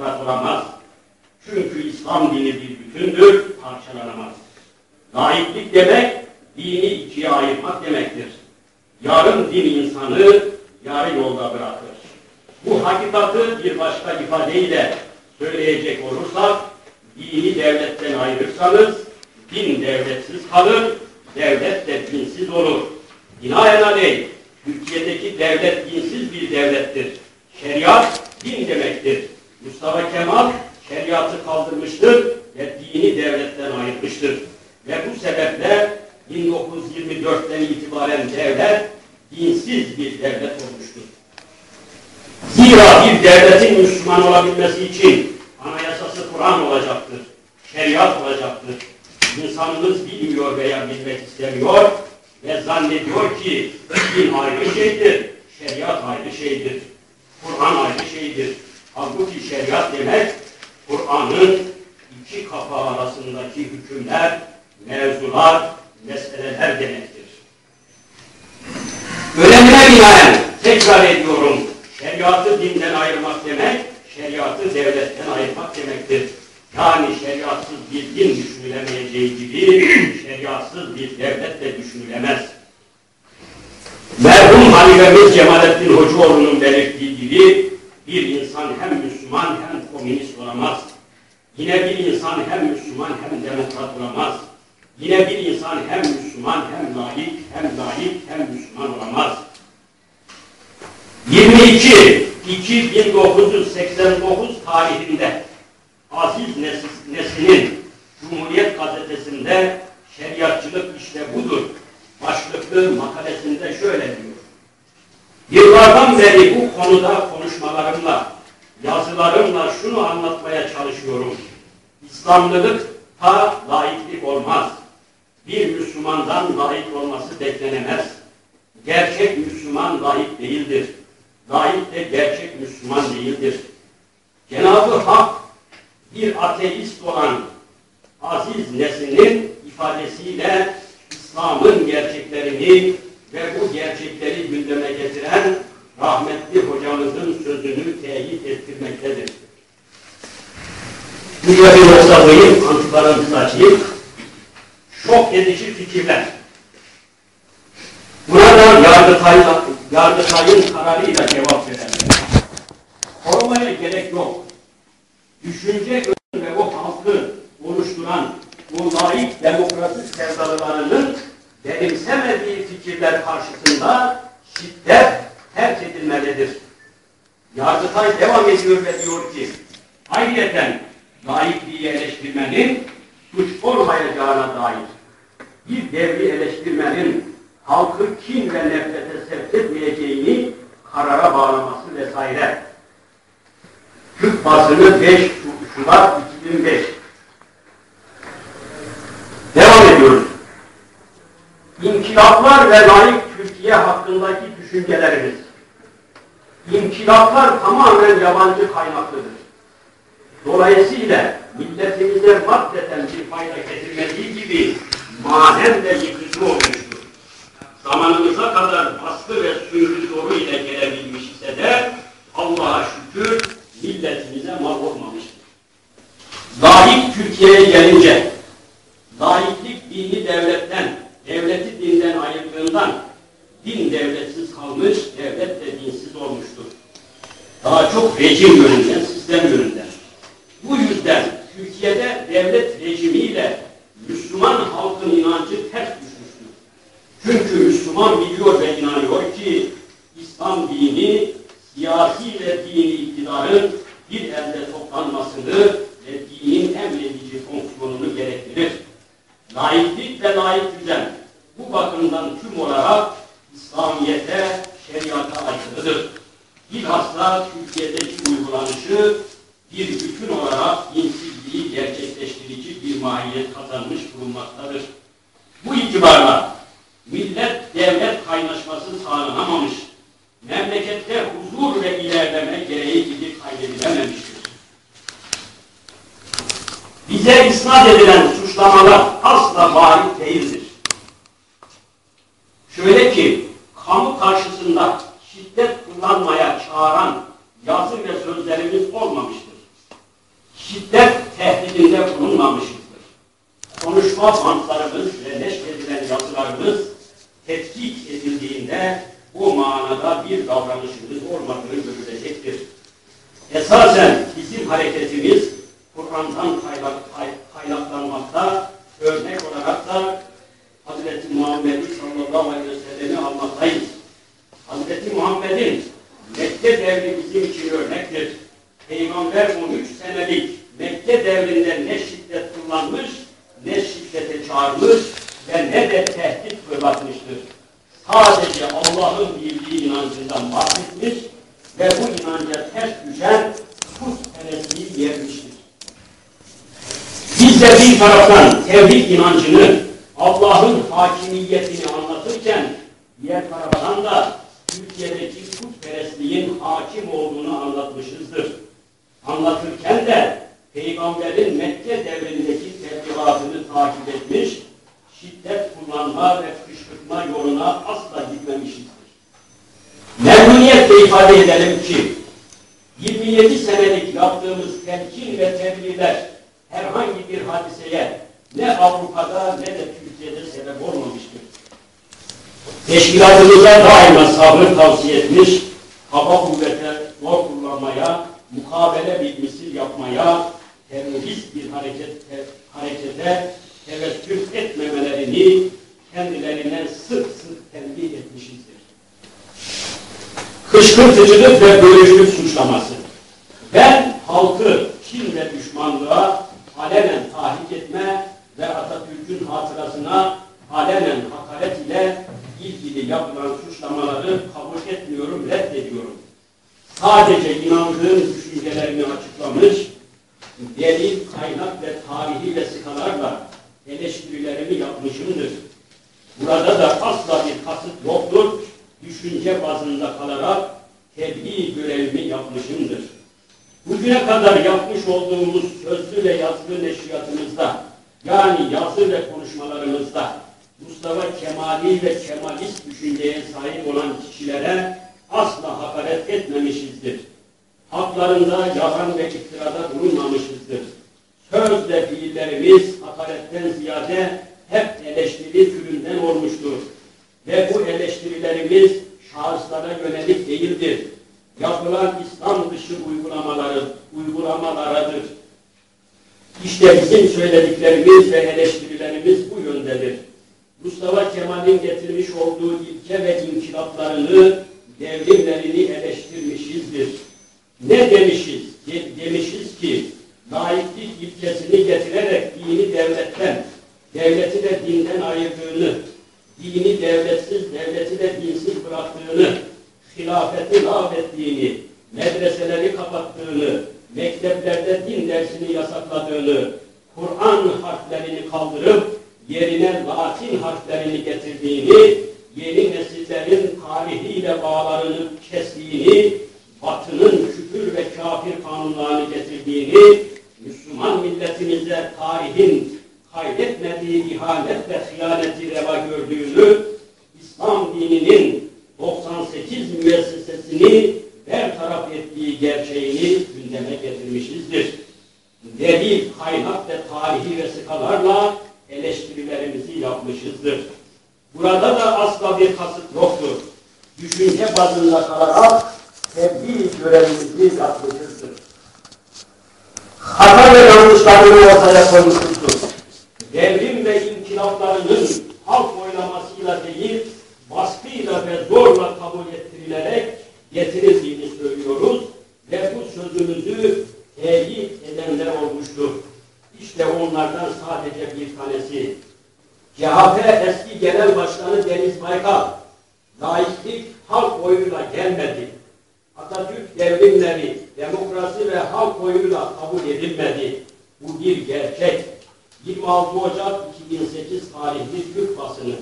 demokrat olamaz. Çünkü İslam dini bir bütündür, parçalanamaz. Laiklik demek, dini ikiye ayırmak demektir. Yarın din insanı yarı yolda bırakır. Bu hakikati bir başka ifadeyle söyleyecek olursak, dini devletten ayırırsanız, din devletsiz kalır, devlet de dinsiz olur. Binaenaleyh, Türkiye'deki devlet dinsiz bir devlettir. Şeriat din demektir. Mustafa Kemal şeriatı kaldırmıştır ve dini devletten ayırmıştır. Ve bu sebeple 1924'ten itibaren devlet dinsiz bir devlet olmuştur. Zira bir devletin Müslüman olabilmesi için anayasası Kur'an olacaktır, şeriat olacaktır. İnsanımız bilmiyor veya bilmek istemiyor ve zannediyor ki din ayrı şeydir, şeriat ayrı şeydir, Kur'an ayrı şeydir. Halbuki şeriat demek Kur'an'ın iki kafa arasındaki hükümler, mevzular, meseleler demektir. Önemine binaen tekrar ediyorum, şeriatı dinden ayırmak demek, şeriatı devletten ayırmak demektir. Yani şeriatsız bir din düşünülemeyeceği gibi şeriatsız bir devlet de düşünülemez. Merhum halifemiz Cemalettin Hocaoğlu'nun belirttiği gibi bir insan hem Müslüman hem komünist olamaz. Yine bir insan hem Müslüman hem demokrat olamaz. Yine bir insan hem Müslüman hem laik hem laik hem Müslüman olamaz. 22 2 1989 tarihinde Aziz Nesin'in Cumhuriyet Gazetesi'nde şeriatçılık işte budur başlıklı makalesinde şöyle diyor. Yıllardan beri bu konuda İslamlılık ta laiklik olmaz. Bir Müslümandan laik olması beklenemez. Gerçek Müslüman laik değildir. Laik de gerçek Müslüman değildir. Cenab-ı Hak bir ateist olan Aziz Nesin'in ifadesiyle İslam'ın gerçeklerini ve bu gerçekleri gündeme getiren rahmetli hocamızın sözünü teyit ettirmektedir. Buraya bir nokta koyayım, antiparantez açayım. Şok edici fikirler. Burada Yargıtay, Yargıtay'ın kararıyla cevap verenler. Korumaya gerek yok. Düşünce ve o halkı oluşturan bu laik demokrasi sevdalılarının benimsemediği fikirler karşısında şiddet terk edilmelidir. Yargıtay devam ediyor ve diyor ki, ayrıyeten laikliği eleştirmenin suç olmayacağına dair bir devri eleştirmenin halkı kin ve nefrete sevk etmeyeceğini karara bağlaması vesaire. Türk basını 5 Şubat 2005 Devam ediyoruz. İnkılaplar ve layık Türkiye hakkındaki düşüncelerimiz. İnkılaplar tamamen yabancı kaynaklıdır. Dolayısıyla milletimize maddeten bir fayda getirmediği gibi manen de yıkıcı olmuştur. Zamanımıza kadar baskı ve sürgü soru ile gelebilmiş ise de Allah'a şükür milletimize mal olmamıştır. Layık Türkiye'ye gelince laiklik dini devletten, devleti dinden ayırdığından din devletsiz kalmış, devlet de dinsiz olmuştur. Daha çok rejim yönünden, sistem yönünden. Bu yüzden Türkiye'de rejimiyle Müslüman halkın inancı ters düşmüştür. Çünkü Müslüman biliyor ve inanıyor ki İslam dini siyasi ve dini iktidarın bir elde toplanmasını ve dinin emredici fonksiyonunu gerektirir. Laiklik ve laik düzen bu bakımdan tüm olarak İslamiyet'e, şeriata aykırıdır. Bilhassa Türkiye'deki uygulanışı bir bütün mahiyet kazanmış bulunmaktadır. Bu itibarla millet devlet kaynaşması sağlanamamış, memlekette huzur ve ilerleme gereği gibi kaydedilememiştir. Bize isnat edilen suçlamalar asla bari değildir. Şöyle ki, kamu karşısında şiddet kullanmaya çağıran yazı ve sözlerimiz olmamıştır. taklidinde bulunmamışızdır. Konuşma bantlarımız ve yazılarımız tetkik edildiğinde bu manada bir davranışımız olmadığı görülecektir. Esasen bizim hareketimiz Kur'an'dan kaynaklanmakta, örnek olarak da Hz. Muhammed'i sallallahu aleyhi ve sellem'i almaktayız. Hz. Muhammed'in Mekke devri bizim için örnektir. Peygamber 13 senelik Mekke devrinde ne şiddet kullanmış, ne şiddete çağırmış ve ne de tehdit fırlatmıştır. Sadece Allah'ın bildiği inancından bahsetmiş ve bu inanca ters düşen putperestliği yermiştir. Biz de bir taraftan tevhid inancını, Allah'ın hakimiyetini anlatırken diğer taraftan da Türkiye'deki putperestliğin hakim olduğunu anlatmışızdır. Anlatırken de Peygamberin Mekke devrindeki kullanma ve kışkırtma yoluna asla gitmemişizdir. Memnuniyetle ifade edelim ki 27 senelik yaptığımız telkin ve tebliğler herhangi bir hadiseye ne Avrupa'da ne de Türkiye'de sebep olmamıştır. Teşkilatımıza daima sabrı tavsiye etmiş, hava kuvvete zor kullanmaya, mukabele bilgisi yapmaya, terörist bir hareket, te, harekete tevessül etmemelerini kendilerine sık sık tembih etmişizdir. Kışkırtıcılık ve bölüşlük suçlaması. Ben halkı kin ve düşmanlığa alenen tahrik etme ve Atatürk'ün hatırasına alenen hakaret ile ilgili yapılan suçlamaları kabul etmiyorum, reddediyorum. Sadece inandığım düşüncelerini açıklamış, delil, kaynak ve tarihi vesikalarla eleştirilerimi yapmışımdır. Burada da asla bir kasıt yoktur. Düşünce bazında kalarak tebliğ görevimi yapmışımdır. Bugüne kadar yapmış olduğumuz sözlü ve yazılı neşriyatımızda, yani yazı ve konuşmalarımızda Mustafa Kemali ve Kemalist düşünceye sahip olan kişilere asla hakaret etmemişizdir. Haklarında yalan ve iftirada bulunmamışızdır. Söz ve fiillerimiz hakaretten ziyade hep eleştiri türünden olmuştur. Ve bu eleştirilerimiz şahıslara yönelik değildir. Yapılan İslam dışı uygulamaları, uygulamalarıdır. İşte bizim söylediklerimiz ve eleştirilerimiz bu yöndedir. Mustafa Kemal'in getirmiş olduğu ilke ve inkılaplarını, devrimlerini eleştirmişizdir. Ne demişiz? De demişiz ki, laiklik ilkesini getirerek dini devletten, devleti de dinden ayırdığını, dini devletsiz, devleti de dinsiz bıraktığını, hilafeti lağvettiğini, medreseleri kapattığını, mekteplerde din dersini yasakladığını, Kur'an harflerini kaldırıp yerine Latin harflerini getirdiğini, yeni nesillerin tarihiyle bağlarını kestiğini, Batı'nın küfür ve kafir kanunlarını getirdiğini, Müslüman milletimize tarihin kaydetmediği ihanet ve hıyaneti reva gördüğünü, İslam dininin 98 müessesesini bertaraf ettiği gerçeğini gündeme getirmişizdir. Delil, kaynak ve tarihi vesikalarla eleştirilerimizi yapmışızdır. Burada da asla bir kasıt yoktur. Düşünce bazında kalarak tebliğ görevimizi yapmışızdır. Hata ve yanlışlarını ortaya koymuşuzdur. Devrim ve inkılaplarının halk oylamasıyla değil, baskıyla ve zorla kabul ettirilerek getirildiğini söylüyoruz ve bu sözümüzü teyit olmuştur. İşte onlardan sadece bir tanesi. CHP eski genel başkanı Deniz Baykal, laiklik halk oyuyla gelmedi. Atatürk devrimleri, demokrasi ve halk oyuyla kabul edilmedi. Bu bir gerçek. 26 Ocak 2008 tarihli Türk basını